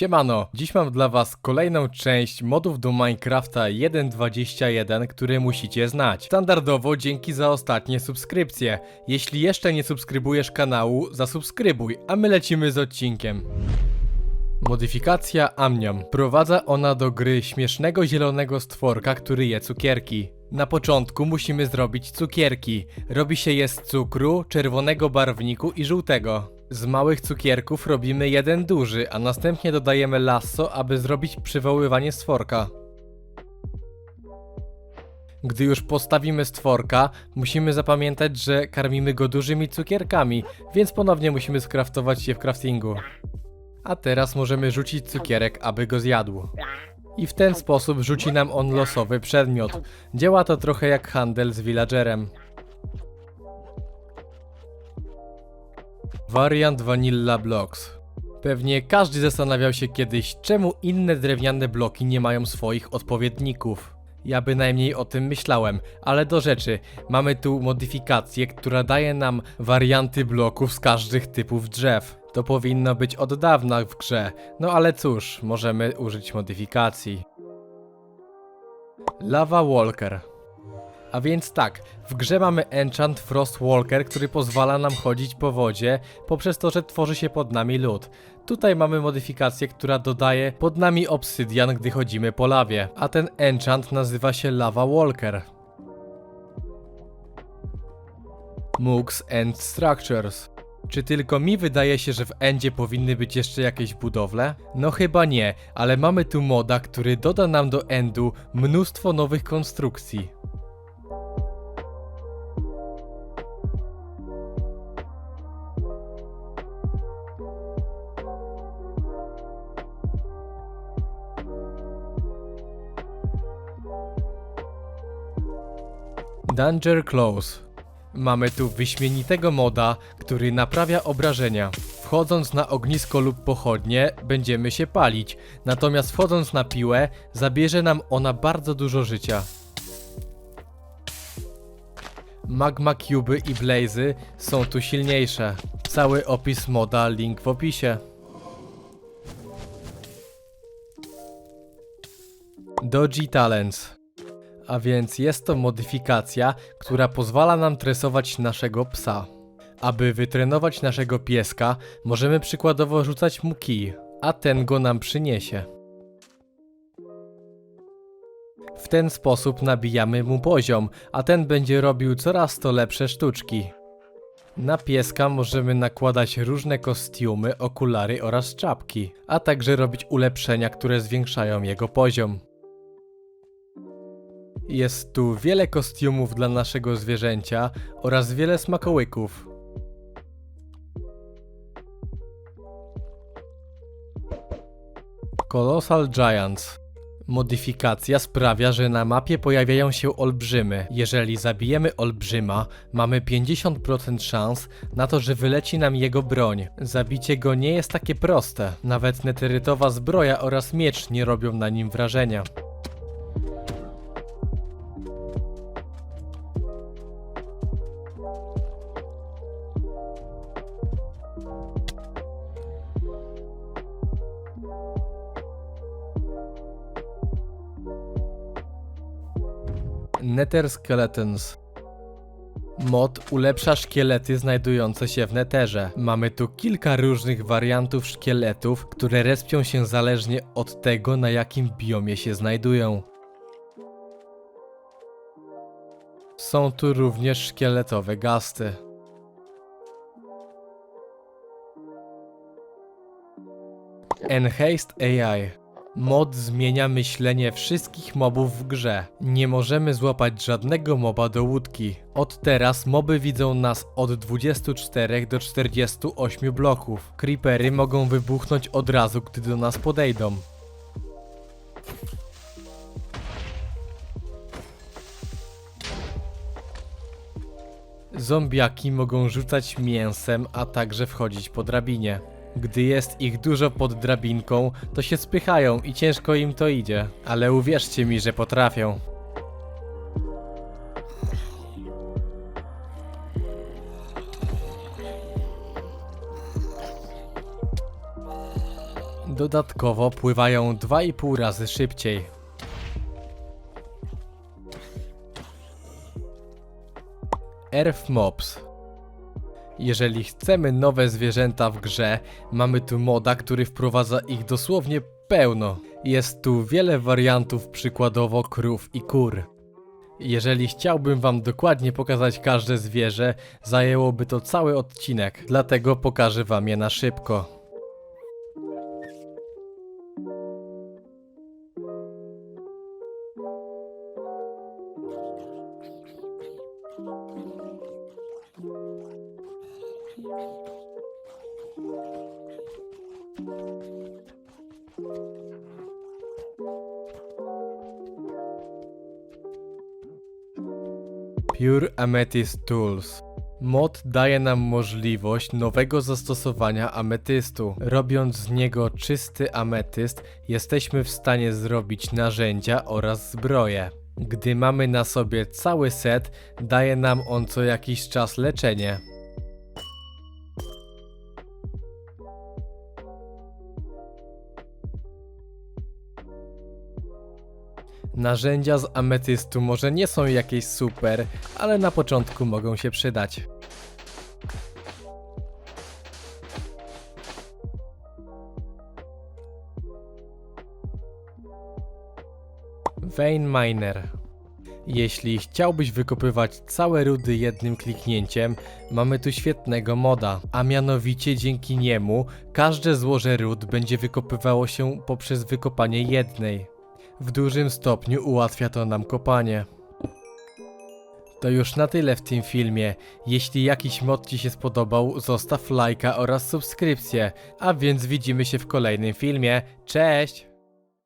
Siemano, dziś mam dla was kolejną część modów do Minecrafta 1.21, które musicie znać. Standardowo dzięki za ostatnie subskrypcje. Jeśli jeszcze nie subskrybujesz kanału, zasubskrybuj, a my lecimy z odcinkiem. Modyfikacja Amniam. Prowadza ona do gry śmiesznego zielonego stworka, który je cukierki. Na początku musimy zrobić cukierki. Robi się je z cukru, czerwonego barwniku i żółtego. Z małych cukierków robimy jeden duży, a następnie dodajemy lasso, aby zrobić przywoływanie stworka. Gdy już postawimy stworka, musimy zapamiętać, że karmimy go dużymi cukierkami, więc ponownie musimy skraftować je w craftingu. A teraz możemy rzucić cukierek, aby go zjadł. I w ten sposób rzuci nam on losowy przedmiot. Działa to trochę jak handel z villagerem. Wariant Vanilla Blocks. Pewnie każdy zastanawiał się kiedyś, czemu inne drewniane bloki nie mają swoich odpowiedników. Ja bynajmniej o tym myślałem, ale do rzeczy. Mamy tu modyfikację, która daje nam warianty bloków z każdych typów drzew. To powinno być od dawna w grze, no ale cóż, możemy użyć modyfikacji. Lava Walker. A więc tak, w grze mamy enchant Frost Walker, który pozwala nam chodzić po wodzie poprzez to, że tworzy się pod nami lód. Tutaj mamy modyfikację, która dodaje pod nami obsydian, gdy chodzimy po lawie, a ten enchant nazywa się Lava Walker. Mooks and Structures. Czy tylko mi wydaje się, że w Endzie powinny być jeszcze jakieś budowle? No chyba nie, ale mamy tu moda, który doda nam do Endu mnóstwo nowych konstrukcji. Danger Close. Mamy tu wyśmienitego moda, który naprawia obrażenia. Wchodząc na ognisko lub pochodnie, będziemy się palić, natomiast wchodząc na piłę, zabierze nam ona bardzo dużo życia. Magma Cuby i Blazy są tu silniejsze. Cały opis moda link w opisie. Doji Talents. A więc jest to modyfikacja, która pozwala nam tresować naszego psa. Aby wytrenować naszego pieska, możemy przykładowo rzucać mu kij, a ten go nam przyniesie. W ten sposób nabijamy mu poziom, a ten będzie robił coraz to lepsze sztuczki. Na pieska możemy nakładać różne kostiumy, okulary oraz czapki, a także robić ulepszenia, które zwiększają jego poziom. Jest tu wiele kostiumów dla naszego zwierzęcia oraz wiele smakołyków. Colossal Giants. Modyfikacja sprawia, że na mapie pojawiają się olbrzymy. Jeżeli zabijemy olbrzyma, mamy 50% szans na to, że wyleci nam jego broń. Zabicie go nie jest takie proste. Nawet neterytowa zbroja oraz miecz nie robią na nim wrażenia. Nether Skeletons. Mod ulepsza szkielety znajdujące się w neterze. Mamy tu kilka różnych wariantów szkieletów, które respią się zależnie od tego, na jakim biomie się znajdują. Są tu również szkieletowe gasty. Enhanced AI. Mod zmienia myślenie wszystkich mobów w grze. Nie możemy złapać żadnego moba do łódki. Od teraz moby widzą nas od 24 do 48 bloków. Creepery mogą wybuchnąć od razu, gdy do nas podejdą. Zombiaki mogą rzucać mięsem, a także wchodzić po drabinie. Gdy jest ich dużo pod drabinką, to się spychają i ciężko im to idzie. Ale uwierzcie mi, że potrafią. Dodatkowo pływają 2,5 razy szybciej. Earth Mobs. Jeżeli chcemy nowe zwierzęta w grze, mamy tu moda, który wprowadza ich dosłownie pełno. Jest tu wiele wariantów, przykładowo krów i kur. Jeżeli chciałbym wam dokładnie pokazać każde zwierzę, zajęłoby to cały odcinek, dlatego pokażę wam je na szybko. Pure Amethyst Tools. Mod daje nam możliwość nowego zastosowania ametystu. Robiąc z niego czysty ametyst, jesteśmy w stanie zrobić narzędzia oraz zbroje. Gdy mamy na sobie cały set, daje nam on co jakiś czas leczenie. Narzędzia z ametystu może nie są jakieś super, ale na początku mogą się przydać. Vein Miner. Jeśli chciałbyś wykopywać całe rudy jednym kliknięciem, mamy tu świetnego moda, a mianowicie dzięki niemu każde złoże ród będzie wykopywało się poprzez wykopanie jednej. W dużym stopniu ułatwia to nam kopanie. To już na tyle w tym filmie. Jeśli jakiś mod Ci się spodobał, zostaw lajka oraz subskrypcję. A więc widzimy się w kolejnym filmie. Cześć!